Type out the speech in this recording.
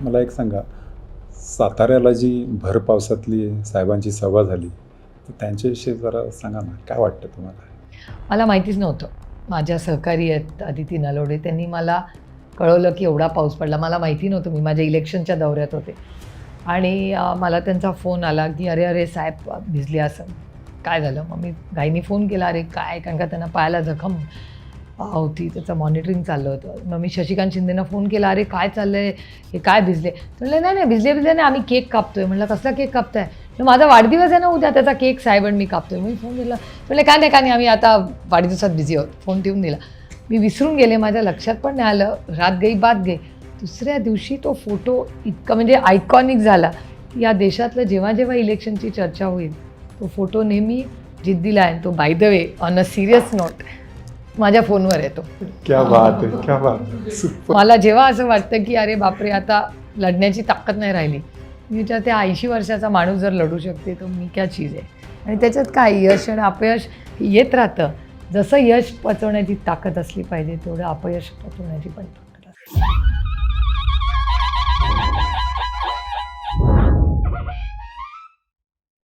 मला एक सांगा. साताऱ्याला जी भर पावसातली साहेबांची सभा झाली तर त्यांच्याविषयी जरा सांगा ना काय वाटतं तुम्हाला? मला माहितीच नव्हतं. माझ्या सहकारी आहेत अदिती नलोडे त्यांनी मला कळवलं की एवढा पाऊस पडला. मला माहिती नव्हतं मी माझ्या इलेक्शनच्या दौऱ्यात होते. आणि मला त्यांचा फोन आला की अरे अरे साहेब भिजले असं. काय झालं? मग मी घाईनी फोन केला अरे काय? कारण का त्यांना पायाला जखम होती त्याचं मॉनिटरिंग चाललं होतं. मग मी शशिकांत शिंदेना फोन केला अरे काय चाललं आहे हे काय भिजले? तर नाही नाही भिजले भिजले नाही आम्ही केक कापतोय. म्हणलं कसला केक कापताय? माझा वाढदिवस आहे ना उद्या त्याचा केक साहेब मी कापतोय. मी फोन दिला. म्हणलं काय नाही काय नाही आम्ही आता वाढदिवसात बिझी आहोत. फोन ठेवून दिला. मी विसरून गेले माझ्या लक्षात पण नाही आलं. रात गई बात गई. दुसऱ्या दिवशी तो फोटो इतका म्हणजे आयकॉनिक झाला. या देशातलं जेव्हा जेव्हा इलेक्शनची चर्चा होईल तो फोटो नेहमी जिद्दीला आहे. तो by the way on a serious note माझ्या फोनवर येतो. क्या बात आहे क्या बात मला जेव्हा असं वाटतं की अरे बापरे आता लढण्याची ताकद नाही राहिली. मी विचारते ऐंशी वर्षाचा माणूस जर लढू शकते तर मी क्या चीज आहे? आणि त्याच्यात काय यश आणि अपयश येत राहतं. जसं यश पचवण्याची ताकद असली पाहिजे तेवढं अपयश पचवण्याची पण ताकद असते.